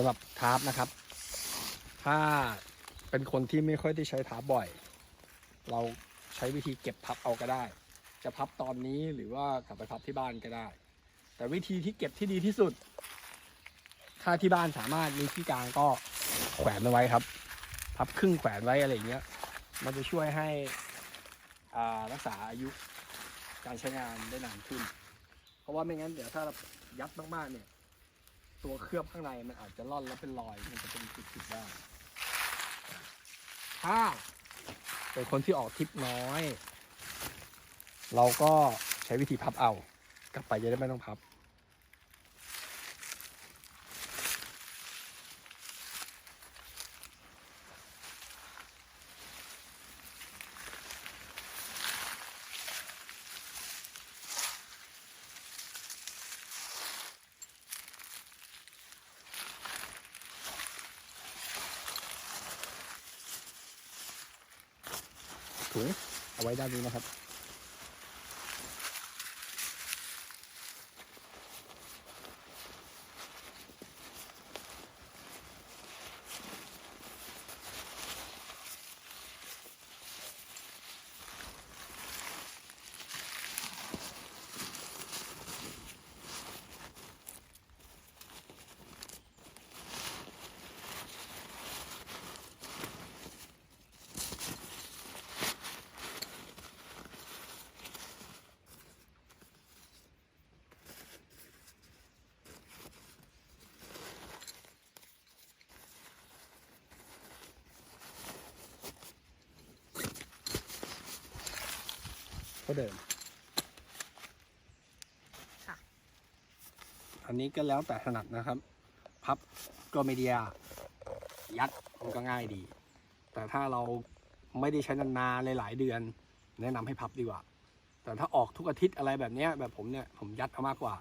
สำหรับทาร์ปนะครับ ถ้าเป็นคนที่ไม่ค่อยได้ใช้ทาร์ปบ่อย เราใช้วิธีเก็บพับเอาก็ได้ จะพับตอนนี้หรือว่ากลับไปพับที่บ้านก็ได้ แต่วิธีที่เก็บที่ดีที่สุด ถ้าที่บ้านสามารถมีที่กลางก็แขวนเอาไว้ครับ พับครึ่งแขวนไว้อะไรเงี้ย มันจะช่วยให้อ่ารักษาอายุการใช้งานได้นานขึ้น เพราะว่าไม่งั้นเดี๋ยวถ้าเรายัดมากๆเนี่ย ตัวเคลือบข้างในมันอาจจะร่อนแล้วเป็นรอย มันจะเป็นจุดๆได้ถ้าเป็นคนที่ออกทริปน้อย เราก็ใช้วิธีพับเอา กลับไปจะได้ไม่ต้องพับ ถุงเอาไว้ด้านนี้นะครับ ก็เดิมค่ะอันนี้ก็แล้วแต่ถนัดนะครับ พับก็ไม่ไดียากยัดมันก็ง่ายดี แต่ถ้าเราไม่ได้ใช้นานๆหลายๆเดือน แนะนำให้พับดีกว่า แต่ถ้าออกทุกอาทิตย์อะไรแบบเนี้ยแบบผมเนี่ย ผมยัดเอามากกว่า